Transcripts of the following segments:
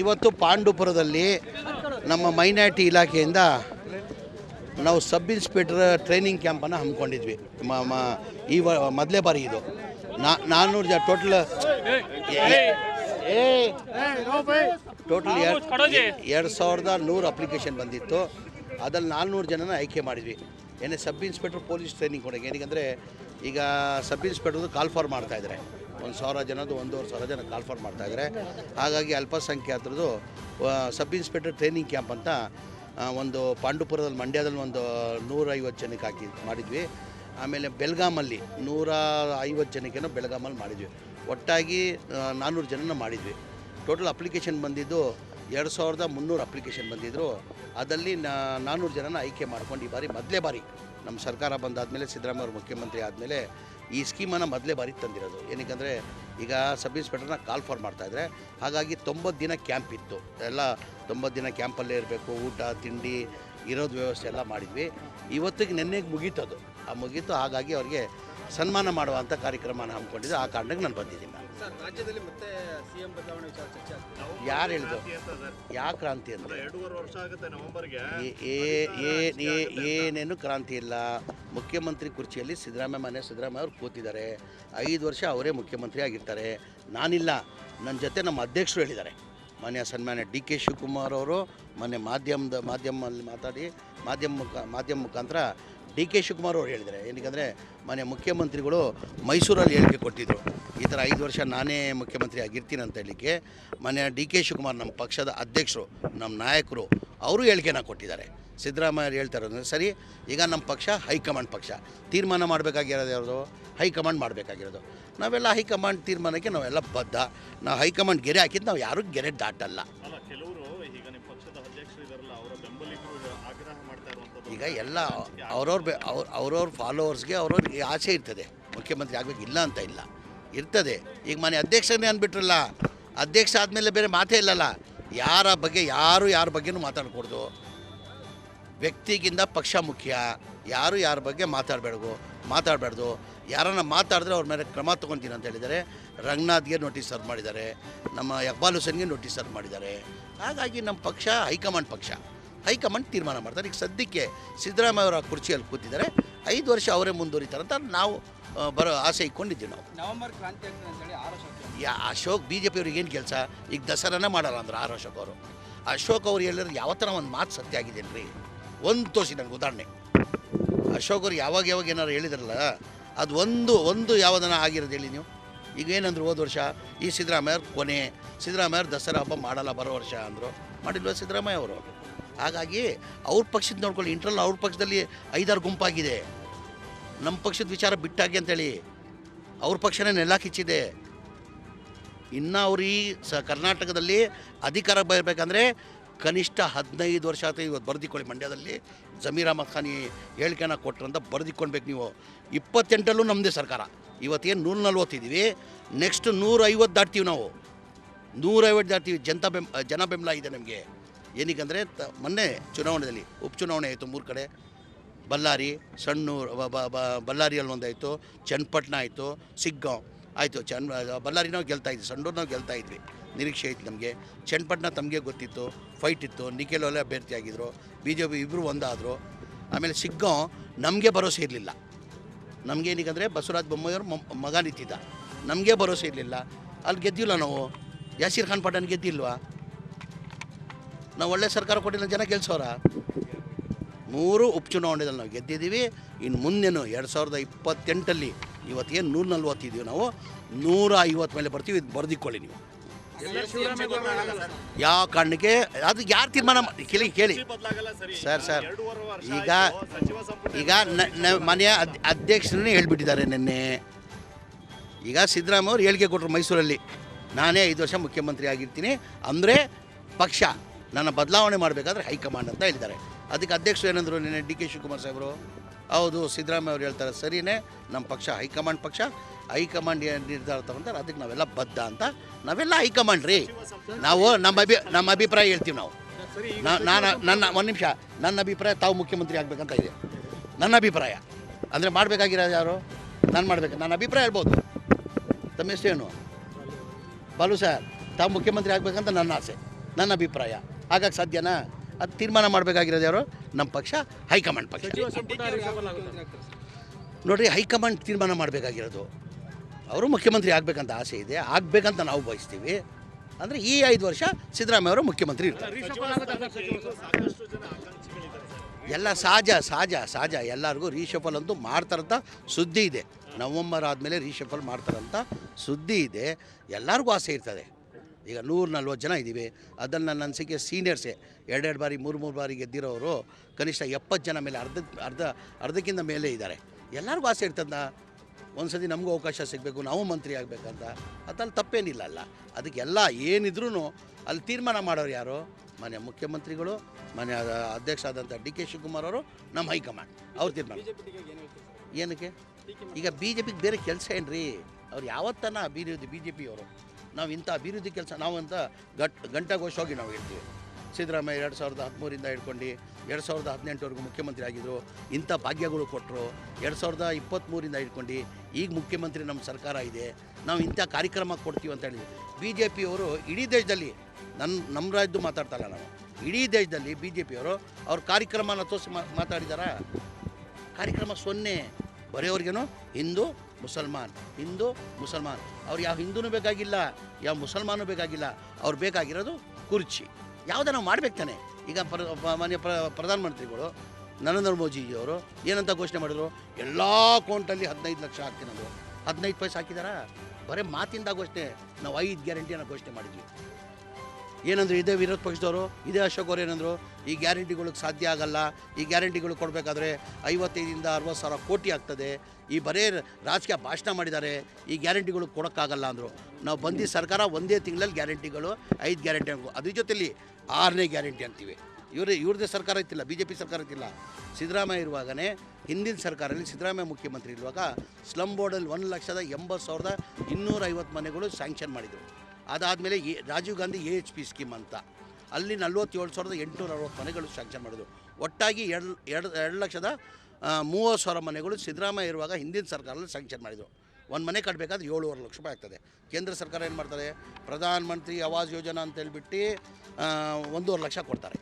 ಇವತ್ತು ಪಾಂಡುಪುರದಲ್ಲಿ ನಮ್ಮ ಮೈನಾರಿಟಿ ಇಲಾಖೆಯಿಂದ ನಾವು ಸಬ್ ಇನ್ಸ್ಪೆಕ್ಟರ್ ಟ್ರೈನಿಂಗ್ ಕ್ಯಾಂಪನ್ನು ಹಮ್ಮಿಕೊಂಡಿದ್ವಿ. ಮ ಈ ಮೊದಲೇ ಬಾರಿ ಇದು. ನಾ ನಾನ್ನೂರು ಜನ ಟೋಟಲ್ ಟೋಟಲ್ ಎರಡು ಸಾವಿರದ ನೂರು ಅಪ್ಲಿಕೇಶನ್ ಬಂದಿತ್ತು. ಅದ್ರಲ್ಲಿ ನಾಲ್ನೂರು ಜನನ ಆಯ್ಕೆ ಮಾಡಿದ್ವಿ. ಏನೇ ಸಬ್ ಇನ್ಸ್ಪೆಕ್ಟರ್ ಪೊಲೀಸ್ ಟ್ರೈನಿಂಗ್ ಕೊಡೋಕೆ ಏನಕ್ಕೆ ಈಗ ಸಬ್ ಇನ್ಸ್ಪೆಕ್ಟರ್ದು ಕಾಲ್ ಫಾರ್ ಮಾಡ್ತಾ ಇದ್ದಾರೆ. ಒಂದು ಸಾವಿರ ಜನದ್ದು ಒಂದೂವರೆ ಸಾವಿರ ಜನ ಕಾಲ್ಫರ್ ಮಾಡ್ತಾ ಇದ್ದಾರೆ ಹಾಗಾಗಿ ಅಲ್ಪಸಂಖ್ಯಾತರದ್ದು ಸಬ್ ಇನ್ಸ್ಪೆಕ್ಟರ್ ಟ್ರೈನಿಂಗ್ ಕ್ಯಾಂಪ್ ಅಂತ ಒಂದು ಪಾಂಡುಪುರದಲ್ಲಿ ಮಂಡ್ಯದಲ್ಲಿ ಒಂದು ನೂರೈವತ್ತು ಜನಕ್ಕೆ ಹಾಕಿ, ಮಾಡಿದ್ವಿ. ಆಮೇಲೆ ಬೆಲ್ಗಾಮಲ್ಲಿ ನೂರ ಐವತ್ತು ಜನಕ್ಕೇನೋ ಬೆಳಗಾಮಲ್ಲಿ ಮಾಡಿದ್ವಿ. ಒಟ್ಟಾಗಿ ನಾನ್ನೂರು ಜನನ ಮಾಡಿದ್ವಿ. ಟೋಟಲ್ ಅಪ್ಲಿಕೇಶನ್ ಬಂದಿದ್ದು ಎರಡು ಸಾವಿರದ ಮುನ್ನೂರು ಅಪ್ಲಿಕೇಶನ್ ಬಂದಿದ್ದರು ಅದರಲ್ಲಿ ನಾನ್ನೂರು ಜನನ ಆಯ್ಕೆ ಮಾಡ್ಕೊಂಡು ಈ ಬಾರಿ ಮೊದಲೇ ಬಾರಿ ನಮ್ಮ ಸರ್ಕಾರ ಬಂದಾದಮೇಲೆ, ಸಿದ್ದರಾಮಯ್ಯ ಮುಖ್ಯಮಂತ್ರಿ ಆದಮೇಲೆ ಈ ಸ್ಕೀಮನ್ನು ಮೊದಲೇ ಬಾರಿ ತಂದಿರೋದು. ಏನಕ್ಕೆ ಈಗ ಸಬ್ ಇನ್ಸ್ಪೆಕ್ಟರ್ನ ಕಾಲ್ ಫಾರ್ ಮಾಡ್ತಾಯಿದ್ರೆ ಹಾಗಾಗಿ ತೊಂಬತ್ತು ದಿನ ಕ್ಯಾಂಪ್ ಇತ್ತು. ಎಲ್ಲ ತೊಂಬತ್ತು ದಿನ ಕ್ಯಾಂಪಲ್ಲೇ ಇರಬೇಕು, ಊಟ, ತಿಂಡಿ ಇರೋದು ವ್ಯವಸ್ಥೆ ಎಲ್ಲ ಮಾಡಿದ್ವಿ. ಇವತ್ತಿಗೆ ನೆನ್ನೆಗೆ ಮುಗೀತದು. ಆ ಮುಗೀತು, ಹಾಗಾಗಿ ಅವ್ರಿಗೆ ಸನ್ಮಾನ ಮಾಡುವಂಥ ಕಾರ್ಯಕ್ರಮನ ಹಮ್ಮಿಕೊಂಡಿದ್ದು ಆ ಕಾರಣಕ್ಕೆ ನಾನು ಬಂದಿದ್ದೀನಿ ಸರ್ ರಾಜ್ಯದಲ್ಲಿ ಮತ್ತೆ ಸಿಎಂ ಬದಲಾವಣೆ ವಿಚಾರ ಚರ್ಚೆ ಆಗ್ತಿದೆ. ಯಾರು ಹೇಳಿದ್ರು ಯಾವ ಕ್ರಾಂತಿ ಅಂತ? ಎರಡೂವರೆ ವರ್ಷ ಆಗುತ್ತೆ ನವೆಂಬರ್ಗೆ. ಏ- ಏ- ಏ- ಏ- ಏನೇನು ಕ್ರಾಂತಿ ಇಲ್ಲ. ಮುಖ್ಯಮಂತ್ರಿ ಕುರ್ಚಿಯಲ್ಲಿ ಸಿದ್ದರಾಮಯ್ಯ ಮನೆ ಸಿದ್ದರಾಮಯ್ಯ ಅವ್ರು ಕೂತಿದ್ದಾರೆ. ಐದು ವರ್ಷ ಅವರೇ ಮುಖ್ಯಮಂತ್ರಿ ಆಗಿರ್ತಾರೆ. ನಾನಿಲ್ಲ. ನನ್ನ ಜೊತೆ ನಮ್ಮ ಅಧ್ಯಕ್ಷರು ಹೇಳಿದ್ದಾರೆ. ಮಾನ್ಯ ಸನ್ಮಾನ್ಯ ಡಿ ಕೆ ಶಿವಕುಮಾರ್ ಅವರು ಮೊನ್ನೆ ಮಾಧ್ಯಮದ ಮಾಧ್ಯಮದಲ್ಲಿ ಮಾತಾಡಿ ಮಾಧ್ಯಮ ಮುಖ ಮಾಧ್ಯಮ ಮುಖಾಂತರ ಡಿ ಕೆ ಶಿವಕುಮಾರ್ ಅವರು ಹೇಳಿದ್ದಾರೆ. ಏನಕ್ಕೆ ಮಾನ್ಯ ಮುಖ್ಯಮಂತ್ರಿಗಳು ಮೈಸೂರಲ್ಲಿ ಹೇಳಿಕೆ ಕೊಟ್ಟಿದ್ದರು ಈ ಥರ ಐದು ವರ್ಷ ನಾನೇ ಮುಖ್ಯಮಂತ್ರಿ ಆಗಿರ್ತೀನಿ ಅಂತ ಹೇಳಲಿಕ್ಕೆ ಮಾನ್ಯ ಡಿ ಕೆ ಶಿವಕುಮಾರ್ ನಮ್ಮ ಪಕ್ಷದ ಅಧ್ಯಕ್ಷರು, ನಮ್ಮ ನಾಯಕರು ಅವರು ಹೇಳಿಕೆನ ಕೊಟ್ಟಿದ್ದಾರೆ. ಸಿದ್ದರಾಮಯ್ಯ ಹೇಳ್ತಾರೆ ಅಂದರೆ, ಸರಿ, ಈಗ ನಮ್ಮ ಪಕ್ಷ ಹೈಕಮಾಂಡ್ ಪಕ್ಷ. ತೀರ್ಮಾನ ಮಾಡಬೇಕಾಗಿರೋದು ಯಾವುದು ಹೈಕಮಾಂಡ್ ಮಾಡಬೇಕಾಗಿರೋದು. ನಾವೆಲ್ಲ ಹೈಕಮಾಂಡ್ ತೀರ್ಮಾನಕ್ಕೆ ನಾವೆಲ್ಲ ಬದ್ಧ. ನಾವು ಹೈಕಮಾಂಡ್ ಗೆರೆ ಹಾಕಿದ್ದು ನಾವು ಯಾರೂ ಗೆರೆ ದಾಟಲ್ಲ. ಈಗ ಎಲ್ಲ ಅವ್ರವ್ರ ಅವ್ರ ಅವ್ರವ್ರ ಫಾಲೋವರ್ಸ್ಗೆ ಅವ್ರವ್ರಿಗೆ ಆಸೆ ಇರ್ತದೆ. ಮುಖ್ಯಮಂತ್ರಿ ಆಗಬೇಕು, ಇಲ್ಲ ಅಂತ ಇಲ್ಲ. ಇರ್ತದೆ. ಈಗ ಮನೆ ಅಧ್ಯಕ್ಷನೇ ಅಂದ್ಬಿಟ್ರಲ್ಲ, ಅಧ್ಯಕ್ಷ ಆದಮೇಲೆ ಬೇರೆ ಮಾತೇ ಇಲ್ಲಲ್ಲ. ಯಾರ ಬಗ್ಗೆ, ಯಾರು ಯಾರ ಬಗ್ಗೆನೂ ಮಾತಾಡಕೂಡ್ದು ವ್ಯಕ್ತಿಗಿಂತ ಪಕ್ಷ ಮುಖ್ಯ. ಯಾರು ಯಾರ ಬಗ್ಗೆ ಮಾತಾಡಬೇಡ್ದು ಮಾತಾಡಬಾರ್ದು. ಯಾರನ್ನ ಮಾತಾಡಿದ್ರೆ ಅವ್ರ ಮೇಲೆ ಕ್ರಮ ತೊಗೊತೀನಿ ಅಂತ ಹೇಳಿದ್ದಾರೆ. ರಂಗನಾಥ್ಗೆ ನೋಟಿಸ್ ಸರ್ವ್ ಮಾಡಿದ್ದಾರೆ. ನಮ್ಮ ಇಕ್ಬಾಲ್ ಹುಸೇನ್ಗೆ ನೋಟಿಸ್ ಸರ್ವ್ ಮಾಡಿದ್ದಾರೆ. ಹಾಗಾಗಿ ನಮ್ಮ ಪಕ್ಷ, ಹೈಕಮಾಂಡ್ ಪಕ್ಷ. ಹೈಕಮಾಂಡ್ ತೀರ್ಮಾನ ಮಾಡ್ತಾರೆ. ಈಗ ಸದ್ಯಕ್ಕೆ ಸಿದ್ದರಾಮಯ್ಯ ಅವರ ಕುರ್ಚಿಯಲ್ಲಿ ಕೂತಿದ್ದಾರೆ. ಐದು ವರ್ಷ ಅವರೇ ಮುಂದುವರಿತಾರೆ ಅಂತ ನಾವು ಬರೋ ಆಸೆ ಇಟ್ಕೊಂಡಿದ್ದೀವಿ ನಾವು. ನವೆಂಬರ್ ಕ್ರಾಂತಿ ಯಾ ಅಶೋಕ್ ಬಿ ಜೆ ಪಿಯವ್ರಿಗೆ ಏನು ಕೆಲಸ? ಈಗ ದಸರಾನೇ ಮಾಡಲ್ಲ ಅಂದ್ರೆ ಆರ್ ಅಶೋಕ್ ಅವರು. ಅಶೋಕ್ ಅವ್ರು ಹೇಳಿದ್ರೆ ಥರ ಒಂದು ಮಾತು ಸತ್ಯ ಆಗಿದ್ದೇನೆ ರೀ ಒಂದು ತೋರಿಸಿ ನನಗೆ ಉದಾಹರಣೆ. ಅಶೋಕ್ ಅವ್ರು ಯಾವಾಗ ಯಾವಾಗ ಏನಾರು ಹೇಳಿದ್ರಲ್ಲ ಅದು ಒಂದು ಒಂದು ಯಾವುದನ್ನ ಆಗಿರೋದು ಹೇಳಿ ನೀವು. ಈಗ ಏನಂದ್ರು ಹೋದ ವರ್ಷ ಈ ಸಿದ್ದರಾಮಯ್ಯ ಅವ್ರ ಕೊನೆ ಸಿದ್ದರಾಮಯ್ಯ ಅವ್ರು ದಸರಾ ಹಬ್ಬ ಮಾಡಲ್ಲ ಬರೋ ವರ್ಷ ಅಂದರು. ಮಾಡಿಲ್ವ ಸಿದ್ದರಾಮಯ್ಯ ಅವರು? ಹಾಗಾಗಿ ಅವ್ರ ಪಕ್ಷದ ನೋಡ್ಕೊಳ್ಳಿ ಇಂಟ್ರಲ್ ಅವ್ರ ಪಕ್ಷದಲ್ಲಿ ಐದಾರು ಗುಂಪಾಗಿದೆ. ನಮ್ಮ ಪಕ್ಷದ ವಿಚಾರ ಬಿಟ್ಟಾಗಿ ಅಂತೇಳಿ ಅವ್ರ ಪಕ್ಷನೇ ನೆಲ ಕಿಚ್ಚಿದೆ. ಇನ್ನು ಅವ್ರು ಈ ಸ ಕರ್ನಾಟಕದಲ್ಲಿ ಅಧಿಕಾರ ಬರಬೇಕಂದ್ರೆ ಕನಿಷ್ಠ ಹದಿನೈದು ವರ್ಷ ಆಯ್ತು ಇವತ್ತು ಬರೆದಿಕೊಳ್ಳಿ ಮಂಡ್ಯದಲ್ಲಿ. ಜಮೀರ್ ಅಹಮದ್ ಖಾನ್ ಹೇಳಿಕೆನ ಕೊಟ್ರಂತ ಬರೆದಿಕ್ಕೊಳ್ಬೇಕು ನೀವು. ಇಪ್ಪತ್ತೆಂಟಲ್ಲೂ ನಮ್ಮದೇ ಸರ್ಕಾರ. ಇವತ್ತೇನು ನೂರ ನಲ್ವತ್ತಿದ್ದೀವಿ ನೆಕ್ಸ್ಟ್ ನೂರೈವತ್ತು ದಾಟ್ತೀವಿ ನಾವು. ನೂರೈವತ್ತು ದಾಟ್ತೀವಿ. ಜನತಾ ಬೆಂಬ ಜನ ಬೆಂಬಲ ಇದೆ ನಮಗೆ. ಏನಕ್ಕಂದರೆ ತ, ಮೊನ್ನೆ ಚುನಾವಣೆಯಲ್ಲಿ ಉಪಚುನಾವಣೆ ಆಯಿತು ಮೂರು ಕಡೆ. ಬಳ್ಳಾರಿ, ಸಣ್ಣೂರು ಬಳ್ಳಾರಿಯಲ್ಲಿ ಒಂದಾಯಿತು, ಚನ್ನಪಟ್ಟಣ ಆಯಿತು, ಸಿಗ್ಗಾಂವ್ ಆಯಿತು. ಚನ್ ಬಳ್ಳಾರಿ ನಾವು ಗೆಲ್ತಾ ಇದ್ವಿ ಗೆಲ್ತಾ ಇದ್ವಿ. ನಿರೀಕ್ಷೆ ಇತ್ತು ನಮಗೆ. ಚನ್ನಪಟ್ಟಣ ತಮಗೆ ಗೊತ್ತಿತ್ತು ಫೈಟ್ ಇತ್ತು, ನಿಖಿಲ್ ಅಭ್ಯರ್ಥಿ ಆಗಿದ್ದರು ಬಿ ಜೆ ಪಿ ಇಬ್ಬರು ಒಂದಾದರು. ಆಮೇಲೆ ಸಿಗ್ಗಾಂವ್ ನಮಗೆ ಭರೋಸೆ ಇರಲಿಲ್ಲ. ನಮಗೇನಿಗಂದರೆ ಬಸವರಾಜ ಬೊಮ್ಮಾಯಿಯವ್ರ ಮೊಮ್- ಮಗ ನಿಂತಿದ್ದ. ನಮಗೆ ಭರೋಸೆ ಇರಲಿಲ್ಲ. ಅಲ್ಲಿ ಗೆದ್ದಿಲ್ಲ ನಾವು. ಯಾಸೀರ್ ಖಾನ್ ಪಠಾಣ್ ಗೆದ್ದಿಲ್ವಾ? ನಾವು ಒಳ್ಳೆ ಸರ್ಕಾರ ಕೊಟ್ಟಿಲ್ಲ ಜನ ಗೆಲ್ಸೋರ? ಮೂರು ಉಪಚುನಾವಣೆದಲ್ಲಿ ನಾವು ಗೆದ್ದಿದ್ದೀವಿ. ಇನ್ನು ಮುಂದೇನು ಎರಡು ಸಾವಿರದ ಇಪ್ಪತ್ತೆಂಟಲ್ಲಿ ಇವತ್ತೇನು ನೂರ ನಲ್ವತ್ತಿದ್ದೀವಿ ನಾವು ನೂರ ಐವತ್ತು ಮೇಲೆ ಬರ್ತೀವಿ ಇದು ಬರೆದಿಕ್ಕೊಳ್ಳಿ ನೀವು. ಯಾವ ಕಾರಣಕ್ಕೆ ಅದು ಯಾರು ತೀರ್ಮಾನ ಮಾಡಿ ಕೇಳಿ ಕೇಳಿ. ಸರಿ ಸರ್ ಈಗ ಈಗ ಮನೆಯ ಅಧ್ಯಕ್ಷರನ್ನೇ ಹೇಳ್ಬಿಟ್ಟಿದ್ದಾರೆ ನಿನ್ನೆ. ಈಗ ಸಿದ್ದರಾಮಯ್ಯ ಅವ್ರು ಹೇಳಿಕೆ ಕೊಟ್ಟರು ಮೈಸೂರಲ್ಲಿ. ನಾನೇ ಐದು ವರ್ಷ ಮುಖ್ಯಮಂತ್ರಿ ಆಗಿರ್ತೀನಿ. ಅಂದರೆ ಪಕ್ಷ ನನ್ನ ಬದಲಾವಣೆ ಮಾಡಬೇಕಾದ್ರೆ ಹೈಕಮಾಂಡ್ ಅಂತ ಹೇಳಿದ್ದಾರೆ. ಅದಕ್ಕೆ ಅಧ್ಯಕ್ಷರು ಏನಂದರು ನಿನ್ನೆ ಡಿ ಕೆ ಶಿವಕುಮಾರ್ ಸಾಹೇಬರು? ಹೌದು ಸಿದ್ದರಾಮಯ್ಯ ಅವರು ಹೇಳ್ತಾರೆ ಸರಿಯೇ ನಮ್ಮ ಪಕ್ಷ ಹೈಕಮಾಂಡ್ ಪಕ್ಷ, ಹೈಕಮಾಂಡ್ ಏನು ನಿರ್ಧಾರ ತಗೊಂತಾರೆ, ಅದಕ್ಕೆ ನಾವೆಲ್ಲ ಬದ್ಧ ಅಂತ, ನಾವೆಲ್ಲ ಹೈಕಮಾಂಡ್ ರೀ. ನಾವು ನಮ್ಮ ಅಭಿ, ನಮ್ಮ ಅಭಿಪ್ರಾಯ ಹೇಳ್ತೀವಿ ನಾವು. ನಾನು, ನನ್ನ, ಒಂದು ನಿಮಿಷ, ನನ್ನ ಅಭಿಪ್ರಾಯ ತಾವು ಮುಖ್ಯಮಂತ್ರಿ ಆಗಬೇಕಂತ ಇದೆ. ನನ್ನ ಅಭಿಪ್ರಾಯ. ಅಂದರೆ ಮಾಡಬೇಕಾಗಿರೋ ಯಾರು? ನಾನು ಮಾಡಬೇಕು, ನನ್ನ ಅಭಿಪ್ರಾಯ ಹೇಳ್ಬೋದು. ತಮ್ಮ ಏನು ಬಾಲು ಸರ್, ತಾವು ಮುಖ್ಯಮಂತ್ರಿ ಆಗಬೇಕಂತ ನನ್ನ ಆಸೆ, ನನ್ನ ಅಭಿಪ್ರಾಯ. ಹಾಗಾಗಿ ಸಾಧ್ಯನಾ? ಅದು ತೀರ್ಮಾನ ಮಾಡಬೇಕಾಗಿರೋದು ಯಾರು? ನಮ್ಮ ಪಕ್ಷ ಹೈಕಮಾಂಡ್ ಪಕ್ಷ. ನೋಡಿರಿ ಹೈಕಮಾಂಡ್ ತೀರ್ಮಾನ ಮಾಡಬೇಕಾಗಿರೋದು. ಅವರು ಮುಖ್ಯಮಂತ್ರಿ ಆಗಬೇಕಂತ ಆಸೆ ಇದೆ. ಆಗಬೇಕಂತ ನಾವು ಬಯಸ್ತೀವಿ. ಅಂದರೆ ಈ ಐದು ವರ್ಷ ಸಿದ್ದರಾಮಯ್ಯ ಅವರು ಮುಖ್ಯಮಂತ್ರಿ ಇರ್ತಾರೆ. ಎಲ್ಲ ಸಹಜ ಸಹಜ ಸಹಜ ಎಲ್ಲರಿಗೂ ರೀಶಫಲ್ ಅಂತೂ ಮಾಡ್ತಾರಂತ ಸುದ್ದಿ ಇದೆ. ನವಂಬರ್ ಆದಮೇಲೆ ರೀಶಫಲ್ ಮಾಡ್ತಾರಂತ ಸುದ್ದಿ ಇದೆ. ಎಲ್ಲರಿಗೂ ಆಸೆ ಇರ್ತದೆ. ಈಗ ನೂರ ನಲ್ವತ್ತು ಜನ ಇದ್ದೀವಿ. ಅದನ್ನು ನನ್ನ ಅನಿಸಿಕೆ ಸೀನಿಯರ್ಸೇ ಎರಡೆರಡು ಬಾರಿ, ಮೂರು ಮೂರು ಬಾರಿ ಗೆದ್ದಿರೋರು ಕನಿಷ್ಠ ಎಪ್ಪತ್ತು ಜನ ಮೇಲೆ ಅರ್ಧ ಅರ್ಧ, ಅರ್ಧಕ್ಕಿಂತ ಮೇಲೆ ಇದ್ದಾರೆ. ಎಲ್ಲರಿಗೂ ಆಸೆ ಇರ್ತದ ಒಂದು ಸತಿ ನಮಗೂ ಅವಕಾಶ ಸಿಗಬೇಕು, ನಾವು ಮಂತ್ರಿ ಆಗಬೇಕಂತ. ಅದ್ರಲ್ಲಿ ತಪ್ಪೇನಿಲ್ಲ ಅಲ್ಲ. ಅದಕ್ಕೆಲ್ಲ ಏನಿದ್ರೂ ಅಲ್ಲಿ ತೀರ್ಮಾನ ಮಾಡೋರು ಯಾರು? ಮನೆ ಮುಖ್ಯಮಂತ್ರಿಗಳು ಮನೆ ಅಧ್ಯಕ್ಷ ಆದಂಥ ಡಿ ಕೆ ಶಿವಕುಮಾರ್ ಅವರು, ನಮ್ಮ ಹೈಕಮಾಂಡ್. ಅವ್ರು ತೀರ್ಮಾನ. ಏನಕ್ಕೆ? ಈಗ ಬಿ ಜೆ ಪಿಗೆ ಬೇರೆ ಕೆಲಸ ಏನು ರೀ ಅವ್ರು ಯಾವತ್ತನ ಅಭಿವೃದ್ಧಿ ಬಿ ಜೆ ಪಿಯವರು ನಾವು ಇಂಥ ಅಭಿವೃದ್ಧಿ ಕೆಲಸ ನಾವು ಅಂತ ಗಟ್ ಹೋಗಿ ನಾವು ಹೇಳ್ತೀವಿ. ಸಿದ್ದರಾಮಯ್ಯ ಎರಡು ಸಾವಿರದ ಹದಿಮೂರಿಂದ ಹಿಡ್ಕೊಂಡು ಎರಡು ಸಾವಿರದ ಹದಿನೆಂಟವರೆಗೂ ಮುಖ್ಯಮಂತ್ರಿ ಆಗಿದ್ದರು ಇಂಥ ಭಾಗ್ಯಗಳು ಕೊಟ್ಟರು ಎರಡು ಸಾವಿರದ ಇಪ್ಪತ್ತ್ಮೂರಿಂದ ಹಿಡ್ಕೊಂಡು ಈಗ ಮುಖ್ಯಮಂತ್ರಿ ನಮ್ಮ ಸರ್ಕಾರ ಇದೆ, ನಾವು ಇಂಥ ಕಾರ್ಯಕ್ರಮ ಕೊಡ್ತೀವಿ ಅಂತ ಹೇಳಿದ್ವಿ ಬಿ ಜೆ ಪಿಯವರು ಇಡೀ ದೇಶದಲ್ಲಿ ನನ್ನ ನಮ್ಮ ರಾಜ್ಯದ್ದು ಮಾತಾಡ್ತಾರಲ್ಲ ನಾವು ಇಡೀ ದೇಶದಲ್ಲಿ ಬಿ ಜೆ ಪಿಯವರು ಅವ್ರ ಕಾರ್ಯಕ್ರಮನ ತೋರಿಸಿ ಮಾತಾಡಿದಾರ? ಕಾರ್ಯಕ್ರಮ ಸೊನ್ನೆ. ಬರೆಯೋರಿಗೇನು? ಹಿಂದೂ ಮುಸಲ್ಮಾನ್, ಹಿಂದೂ, ಮುಸಲ್ಮಾನ್. ಅವ್ರು ಯಾವ ಹಿಂದೂನೂ ಬೇಕಾಗಿಲ್ಲ, ಯಾವ ಮುಸಲ್ಮಾನೂ ಬೇಕಾಗಿಲ್ಲ. ಅವ್ರು ಬೇಕಾಗಿರೋದು ಕುರ್ಚಿ. ಯಾವುದೇ ನಾವು ಮಾಡ್ಬೇಕು ತಾನೆ. ಈಗ ಪ್ರ ಮಾನ್ಯ ಪ್ರ ಪ್ರಧಾನಮಂತ್ರಿಗಳು ನರೇಂದ್ರ ಮೋದಿಜಿಯವರು ಏನಂತ ಘೋಷಣೆ ಮಾಡಿದ್ರು? ಎಲ್ಲ ಅಕೌಂಟಲ್ಲಿ ಹದಿನೈದು ಲಕ್ಷ ಹಾಕ್ತೀನಂದ್ರು ಹದಿನೈದು ಪೈಸೆ ಹಾಕಿದಾರಾ? ಬರೀ ಮಾತಿಂದ ಘೋಷಣೆ. ನಾವು ಐದು ಗ್ಯಾರಂಟಿಯನ್ನು ಘೋಷಣೆ ಮಾಡಿದ್ವಿ. ಏನಂದ್ರು ಇದೇ ವಿರೋಧ ಪಕ್ಷದವರು, ಇದೇ ಅಶೋಕ್ ಅವರು ಏನಂದ್ರು, ಈ ಗ್ಯಾರಂಟಿಗಳಿಗೆ ಸಾಧ್ಯ ಆಗಲ್ಲ, ಈ ಗ್ಯಾರಂಟಿಗಳು ಕೊಡಬೇಕಾದ್ರೆ ಐವತ್ತೈದಿಂದ ಅರವತ್ತು ಸಾವಿರ ಕೋಟಿ ಆಗ್ತದೆ. ಈ ಬರೇ ರಾಜಕೀಯ ಭಾಷಣ ಮಾಡಿದ್ದಾರೆ, ಈ ಗ್ಯಾರಂಟಿಗಳು ಕೊಡೋಕ್ಕಾಗಲ್ಲ ಅಂದರು. ನಾವು ಬಂದು ಸರ್ಕಾರ ಒಂದೇ ತಿಂಗಳಲ್ಲಿ ಗ್ಯಾರಂಟಿಗಳು, ಐದು ಗ್ಯಾರಂಟಿ ಅದ್ರ ಜೊತೆಯಲ್ಲಿ ಆರನೇ ಗ್ಯಾರಂಟಿ ಅಂತೀವಿ. ಇವರೇ, ಇವ್ರದ್ದೇ ಸರ್ಕಾರ ಇತ್ತಿಲ್ಲ ಬಿ ಜೆ ಪಿ ಸರ್ಕಾರ ಇತ್ತಿಲ್ಲ. ಸಿದ್ದರಾಮಯ್ಯ ಇರುವಾಗಲೇ ಹಿಂದಿನ ಸರ್ಕಾರದಲ್ಲಿ ಸಿದ್ದರಾಮಯ್ಯ ಮುಖ್ಯಮಂತ್ರಿ ಇರುವಾಗ ಸ್ಲಮ್ ಬೋರ್ಡಲ್ಲಿ ಒಂದು ಲಕ್ಷದ ಎಂಬತ್ತು ಸಾವಿರದ ಇನ್ನೂರೈವತ್ತು ಮನೆಗಳು ಸ್ಯಾಂಕ್ಷನ್ ಮಾಡಿದರು. ಅದಾದಮೇಲೆ A Rajiv Gandhi A H P scheme ಅಂತ. ಅಲ್ಲಿ ನಲ್ವತ್ತೇಳು ಸಾವಿರದ ಎಂಟುನೂರ ಅರವತ್ತು ಮನೆಗಳು ಸ್ಯಾಂಕ್ಷನ್ ಮಾಡಿದ್ರು. ಒಟ್ಟಾಗಿ ಎರಡು ಎರಡು ಎರಡು ಲಕ್ಷದ ಮೂವತ್ತು ಸಾವಿರ ಮನೆಗಳು ಸಿದ್ದರಾಮಯ್ಯ ಇರುವಾಗ ಹಿಂದಿನ ಸರ್ಕಾರದಲ್ಲಿ ಸ್ಯಾಂಕ್ಷನ್ ಮಾಡಿದ್ರು. ಒಂದು ಮನೆ ಕಟ್ಟಬೇಕಾದ್ರೆ ಏಳುವರೆ ಲಕ್ಷ ರೂಪಾಯಿ ಆಗ್ತದೆ. ಕೇಂದ್ರ ಸರ್ಕಾರ ಏನು ಮಾಡ್ತಾರೆ? ಪ್ರಧಾನ ಮಂತ್ರಿ ಆವಾಸ್ ಯೋಜನಾ ಅಂತ ಹೇಳ್ಬಿಟ್ಟು ಆ, ಒಂದೂವರೆ ಲಕ್ಷ ಕೊಡ್ತಾರೆ.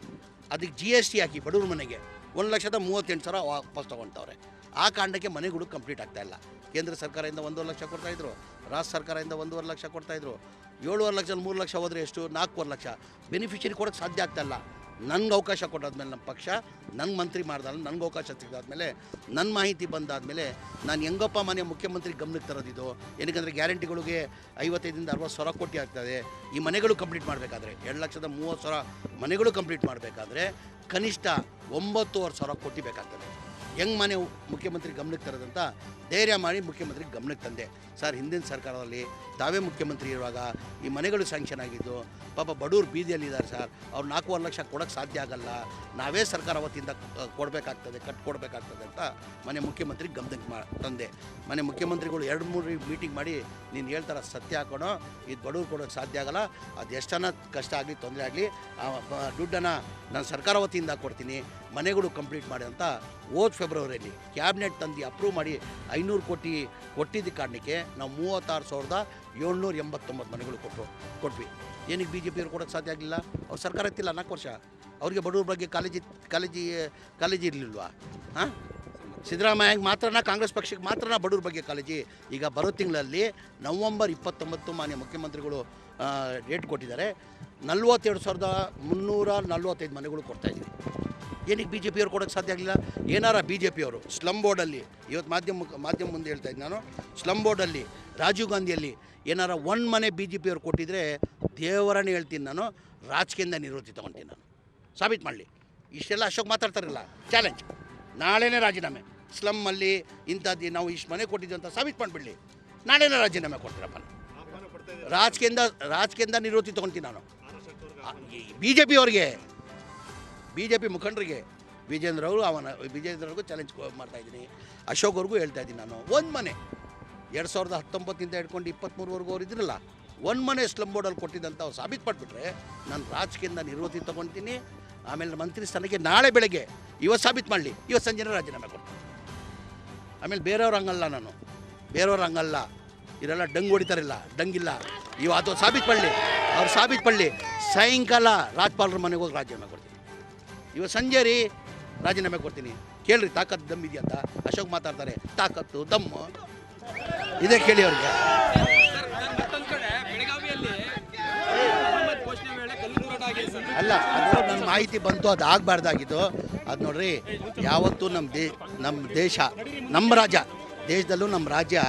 ಅದಕ್ಕೆ ಜಿ ಎಸ್ ಟಿ ಹಾಕಿ ಬಡವ್ರ ಮನೆಗೆ ಒಂದು ಲಕ್ಷದ ಮೂವತ್ತೆಂಟು ಸಾವಿರ ವಾಪಸ್ ತೊಗೊಳ್ತಾವ್ರೆ ಆ ಕಾರಣಕ್ಕೆ ಮನೆಗಳು ಕಂಪ್ಲೀಟ್ ಆಗ್ತಾಯಿಲ್ಲ ಕೇಂದ್ರ ಸರ್ಕಾರದಿಂದ ಒಂದೂವರೆ ಲಕ್ಷ ಕೊಡ್ತಾಯಿದ್ರು ರಾಜ್ಯ ಸರ್ಕಾರದಿಂದ ಒಂದೂವರೆ ಲಕ್ಷ ಕೊಡ್ತಾಯಿದ್ರು ಏಳುವರೆ ಲಕ್ಷ, ಮೂರು ಲಕ್ಷ ಹೋದರೆ ಎಷ್ಟು? ನಾಲ್ಕೂವರೆ ಲಕ್ಷ. ಬೆನಿಫಿಷರಿ ಕೊಡೋಕ್ಕೆ ಸಾಧ್ಯ ಆಗ್ತಾ ಇಲ್ಲ. ನನಗೆ ಅವಕಾಶ ಕೊಟ್ಟಾದ್ಮೇಲೆ ನಮ್ಮ ಪಕ್ಷ ನನ್ನ ಮಂತ್ರಿ ಮಾಡ್ದಲ್ಲ ನನಗೆ ಅವಕಾಶ ಸಿಕ್ಕಾದ್ಮೇಲೆ ನನ್ನ ಮಾಹಿತಿ ಬಂದಾದಮೇಲೆ ನಾನು ಹೆಂಗಪ್ಪ ಮನೆ ಮುಖ್ಯಮಂತ್ರಿ ಗಮನಕ್ಕೆ ತರೋದಿದ್ದು ಏನಕ್ಕಂದರೆ ಗ್ಯಾರಂಟಿಗಳಿಗೆ ಐವತ್ತೈದರಿಂದ ಅರವತ್ತು ಸಾವಿರ ಕೋಟಿ ಆಗ್ತದೆ. ಈ ಮನೆಗಳು ಕಂಪ್ಲೀಟ್ ಮಾಡಬೇಕಾದ್ರೆ ಎರಡು ಲಕ್ಷದ ಮೂವತ್ತು ಸಾವಿರ ಮನೆಗಳು ಕಂಪ್ಲೀಟ್ ಮಾಡಬೇಕಾದ್ರೆ ಕನಿಷ್ಠ ಒಂಬತ್ತುವರೆ ಸಾವಿರ ಕೋಟಿ ಬೇಕಾಗ್ತದೆ. ಹೆಂಗೆ ಮನೆ ಮುಖ್ಯಮಂತ್ರಿ ಗಮನಕ್ಕೆ ತರೋದಂತ ಧೈರ್ಯ ಮಾಡಿ ಮುಖ್ಯಮಂತ್ರಿ ಗಮನಕ್ಕೆ ತಂದೆ. ಸರ್, ಹಿಂದಿನ ಸರ್ಕಾರದಲ್ಲಿ ತಾವೇ ಮುಖ್ಯಮಂತ್ರಿ ಇರುವಾಗ ಈ ಮನೆಗಳು ಸ್ಯಾಂಕ್ಷನ್ ಆಗಿದ್ದು, ಪಾಪ ಬಡವ್ರು ಬೀದಿಯಲ್ಲಿದ್ದಾರೆ ಸರ್. ಅವ್ರು ನಾಲ್ಕೂವರೆ ಲಕ್ಷ ಕೊಡೋಕ್ಕೆ ಸಾಧ್ಯ ಆಗಲ್ಲ. ನಾವೇ ಸರ್ಕಾರ ವತಿಯಿಂದ ಕೊಡಬೇಕಾಗ್ತದೆ, ಕಟ್ಕೊಡ್ಬೇಕಾಗ್ತದೆ ಅಂತ ಮನೆ ಮುಖ್ಯಮಂತ್ರಿ ಗಮನಕ್ಕೆ ಮಾ, ತಂದೆ. ಮನೆ ಮುಖ್ಯಮಂತ್ರಿಗಳು ಎರಡು ಮೂರು ಮೀಟಿಂಗ್ ಮಾಡಿ, ನೀನು ಹೇಳ್ತಾರ ಸತ್ಯ ಹಾಕೋಣ ಇದು ಬಡವ್ರು ಕೊಡೋಕ್ಕೆ ಸಾಧ್ಯ ಆಗಲ್ಲ. ಅದು ಎಷ್ಟನ ಕಷ್ಟ ಆಗಲಿ, ತೊಂದರೆ ಆಗಲಿ, ಆ ದುಡ್ಡನ್ನು ನಾನು ಸರ್ಕಾರ ವತಿಯಿಂದ ಕೊಡ್ತೀನಿ. ಮನೆಗಳು ಕಂಪ್ಲೀಟ್ ಮಾಡಿ ಅಂತ ಹೋದ ಫೆಬ್ರವರಿಯಲ್ಲಿ ಕ್ಯಾಬಿನೆಟ್ ತಂದು ಅಪ್ರೂವ್ ಮಾಡಿ ಐನೂರು ಕೋಟಿ ಕೊಟ್ಟಿದ್ದ ಕಾರಣಕ್ಕೆ ನಾವು ಮೂವತ್ತಾರು ಸಾವಿರದ ಏಳ್ನೂರ ಎಂಬತ್ತೊಂಬತ್ತು ಮನೆಗಳು ಕೊಟ್ಟರು, ಕೊಟ್ವಿ. ಏನಕ್ಕೆ ಬಿ ಜೆ ಪಿಯವ್ರು ಕೊಡೋಕ್ಕೆ ಸಾಧ್ಯ ಆಗಲಿಲ್ಲ? ಅವ್ರು ಸರ್ಕಾರ ಇತ್ತಿಲ್ಲ ನಾಲ್ಕು ವರ್ಷ. ಅವರಿಗೆ ಬಡವ್ರ ಬಗ್ಗೆ ಕಾಲೇಜಿ ಕಾಲೇಜಿ ಕಾಲೇಜಿ ಇರಲಿಲ್ವಾ? ಹಾಂ? ಸಿದ್ದರಾಮಯ್ಯಗೆ ಮಾತ್ರನ, ಕಾಂಗ್ರೆಸ್ ಪಕ್ಷಕ್ಕೆ ಮಾತ್ರನ ಬಡವ್ರ ಬಗ್ಗೆ ಕಾಲೇಜಿ ಈಗ ಬರೋ ತಿಂಗಳಲ್ಲಿ ನವಂಬರ್ ಇಪ್ಪತ್ತೊಂಬತ್ತು ಮಾನ್ಯ ಮುಖ್ಯಮಂತ್ರಿಗಳು ಡೇಟ್ ಕೊಟ್ಟಿದ್ದಾರೆ. ನಲ್ವತ್ತೆರಡು ಸಾವಿರದ ಮುನ್ನೂರ ನಲ್ವತ್ತೈದು ಮನೆಗಳು ಕೊಡ್ತಾಯಿದ್ದೀವಿ ಏನಕ್ಕೆ ಬಿ ಜೆ ಪಿಯವ್ರು ಕೊಡೋಕ್ಕೆ ಸಾಧ್ಯ ಆಗಲಿಲ್ಲ? ಏನಾರ ಬಿ ಜೆ ಪಿಯವರು ಸ್ಲಮ್ ಬೋರ್ಡಲ್ಲಿ ಇವತ್ತು ಮಾಧ್ಯಮ ಮಾಧ್ಯಮ ಮುಂದೆ ಹೇಳ್ತಾ ಇದ್ದೀನಿ ನಾನು ಸ್ಲಮ್ ಬೋರ್ಡಲ್ಲಿ ರಾಜೀವ್ ಗಾಂಧಿಯಲ್ಲಿ ಏನಾರ ಒಂದು ಮನೆ ಬಿ ಜೆ ಪಿಯವ್ರು ಕೊಟ್ಟಿದ್ರೆ ದೇವರನ್ನೇ ಹೇಳ್ತೀನಿ ನಾನು, ರಾಜಕೀಯದಿಂದ ನಿವೃತ್ತಿ ತೊಗೊಳ್ತೀನಿ ನಾನು. ಸಾಬೀತು ಮಾಡಲಿ. ಇಷ್ಟೆಲ್ಲ ಅಶೋಕ್ ಮಾತಾಡ್ತಾರಲ್ಲ ಚಾಲೆಂಜ್ ನಾಳೆನೇ ರಾಜೀನಾಮೆ. ಸ್ಲಮ್ಮಲ್ಲಿ ಇಂಥದ್ದು ನಾವು ಇಷ್ಟು ಮನೆ ಕೊಟ್ಟಿದ್ದೀವಿ ಅಂತ ಸಾಬೀತು ಮಾಡಿಬಿಡಲಿ. ನಾಳೆನೇ ರಾಜೀನಾಮೆ ಕೊಡ್ತೀರಪ್ಪ ರಾಜಕೀಯದಿಂದ ರಾಜಕೀಯದಿಂದ ನಿವೃತ್ತಿ ತೊಗೊಳ್ತೀನಿ ನಾನು. ಬಿ ಜೆ ಪಿ ಅವ್ರಿಗೆ ಬಿ ಜೆ ಪಿ ಮುಖಂಡರಿಗೆ ವಿಜೇಂದ್ರ ಅವರು ಅವನ, ವಿಜೇಂದ್ರ ಅವ್ರಿಗೂ ಚಾಲೆಂಜ್ ಮಾಡ್ತಾ ಇದ್ದೀನಿ. ಅಶೋಕ್ ಅವ್ರಿಗೂ ಹೇಳ್ತಾ ಇದ್ದೀನಿ ನಾನು, ಒಂದು ಮನೆ, ಎರಡು ಸಾವಿರದ ಹತ್ತೊಂಬತ್ತಿಂದ ಹಿಡ್ಕೊಂಡು ಇಪ್ಪತ್ತ್ಮೂರುವರೆಗೂ ಅವ್ರು ಇದ್ರಲ್ಲ, ಒಂದು ಮನೆ ಸ್ಲಮ್ ಬೋರ್ಡಲ್ಲಿ ಕೊಟ್ಟಿದ್ದಂಥ ಅವ್ರು ಸಾಬೀತು ಪಟ್ಬಿಟ್ರೆ ನಾನು ರಾಜಕೀಯದಿಂದ ನಿವೃತ್ತಿ ತೊಗೊಳ್ತೀನಿ ಆಮೇಲೆ ಮಂತ್ರಿ ಸ್ಥಾನಕ್ಕೆ ನಾಳೆ ಬೆಳಗ್ಗೆ ಇವತ್ತು ಸಾಬೀತು ಮಾಡಲಿ ಇವತ್ತು ಸಂಜೆನೇ ರಾಜೀನಾಮೆ ಕೊಡ್ತೀನಿ. ಆಮೇಲೆ ಬೇರೆಯವ್ರು ಹಂಗಲ್ಲ ನಾನು, ಬೇರೆಯವ್ರು ಹಂಗಲ್ಲ ಇವರೆಲ್ಲ ಡಂಗ್ ಹೊಡಿತಾರಿಲ್ಲ ಡಂಗಿಲ್ಲ ಇವತ್ತು ಸಾಬೀತು ಮಾಡಲಿ ಅವ್ರು ಸಾಬೀತು ಪಡಲಿ ಸಾಯಂಕಾಲ ರಾಜ್ಪಾಲರ ಮನೆಗೆ ಹೋಗಿ ರಾಜೀನಾಮೆ ಕೊಡ್ತೀನಿ. ಇವತ್ತು ಸಂಜೆ ರೀ ರಾಜೀನಾಮೆ ಕೊಡ್ತೀನಿ. ಕೇಳ್ರಿ, ತಾಕತ್ತು ದಮ್ ಅಂತ ಅಶೋಕ್ ಮಾತಾಡ್ತಾರೆ, ತಾಕತ್ತು ದಮ್ಮು ಇದೇ ಕೇಳಿ ಅವ್ರಿಗೆ. ಅಲ್ಲ, ಅದು ಮಾಹಿತಿ ಬಂತು, ಅದು ಆಗಬಾರ್ದಾಗಿತ್ತು ಅದು ನೋಡ್ರಿ, ಯಾವತ್ತೂ ನಮ್ಮ ದೇ ನಮ್ಮ ದೇಶ ನಮ್ಮ ರಾಜ್ಯ, ದೇಶದಲ್ಲೂ ನಮ್ಮ ರಾಜ್ಯ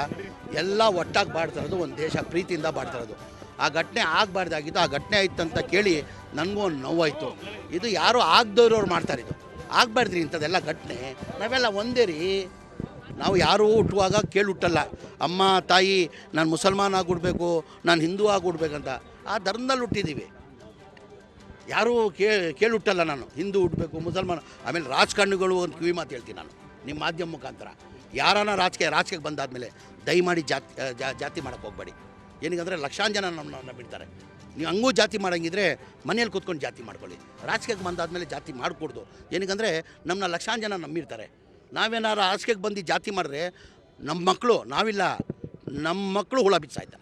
ಎಲ್ಲ ಒಟ್ಟಾಗಿ ಬಾಡ್ತಿರೋದು ಒಂದು ದೇಶ ಪ್ರೀತಿಯಿಂದ ಬಾಡ್ತಿರೋದು ಆ ಘಟನೆ ಆಗಬಾರ್ದಾಗಿತ್ತು ಆ ಘಟನೆ ಆಯ್ತು ಅಂತ ಕೇಳಿ ನನಗೂ ಒಂದು ನೋವಾಯಿತು. ಇದು ಯಾರೋ ಆಗದವ್ರವ್ರು ಮಾಡ್ತಾರೆ ಇದು. ಆಗಬಾರ್ದ್ರಿ ಇಂಥದ್ದೆಲ್ಲ ಘಟನೆ. ನಾವೆಲ್ಲ ಒಂದೇ ರೀ. ನಾವು ಯಾರೂ ಹುಟ್ಟುವಾಗ ಕೇಳಿ ಹುಟ್ಟಲ್ಲ ಅಮ್ಮ, ತಾಯಿ, ನಾನು ಮುಸಲ್ಮಾನ್ ಆಗಿಬಿಡ್ಬೇಕು, ನಾನು ಹಿಂದೂ ಆಗಿಬಿಡ್ಬೇಕಂತ. ಆ ಧರ್ಮದಲ್ಲಿ ಹುಟ್ಟಿದ್ದೀವಿ ಯಾರೂ ಕೇ ಕೇಳಿ ಹುಟ್ಟಲ್ಲ ನಾನು. ಹಿಂದೂ ಹುಟ್ಟಬೇಕು ಮುಸಲ್ಮಾನ, ಆಮೇಲೆ ರಾಜಕಾರಣಿಗಳು ಒಂದು ಕಿವಿ ಮಾತು ಹೇಳ್ತೀನಿ ನಾನು. ನಿಮ್ಮ ಮಾಧ್ಯಮ ಮುಖಾಂತರ. ಯಾರನ್ನ ರಾಜಕೀಯ, ರಾಜಕೀಯಕ್ಕೆ ಬಂದಾದಮೇಲೆ ದಯಮಾಡಿ ಜಾತಿ ಜಾತಿ ಮಾಡೋಕ್ಕೆ ಹೋಗಬೇಡಿ. ಏನಿಗಂದರೆ ಲಕ್ಷಾಂತರ ಜನ ನಮ್ಮನ್ನ ಬಿಡ್ತಾರೆ. ನೀವು ಹಂಗೂ ಜಾತಿ ಮಾಡೋಂಗಿದ್ರೆ ಮನೇಲಿ ಕೂತ್ಕೊಂಡು ಜಾತಿ ಮಾಡ್ಕೊಳ್ಳಿ. ರಾಜಕೀಯಕ್ಕೆ ಬಂದಾದಮೇಲೆ ಜಾತಿ ಮಾಡಿಕೊಡ್ದು. ಏನಕ್ಕಂದರೆ ನಮ್ಮನ್ನ ಲಕ್ಷಾಂತರ ಜನ ನಂಬಿರ್ತಾರೆ. ನಾವೇನಾರು ರಾಜಕೀಯಕ್ಕೆ ಬಂದು ಜಾತಿ ಮಾಡಿದ್ರೆ ನಮ್ಮ ಮಕ್ಕಳು ನಾವಿಲ್ಲ, ನಮ್ಮ ಮಕ್ಕಳು ಹುಳ ಬಿಚ್ಚಾಯ್ತಾರೆ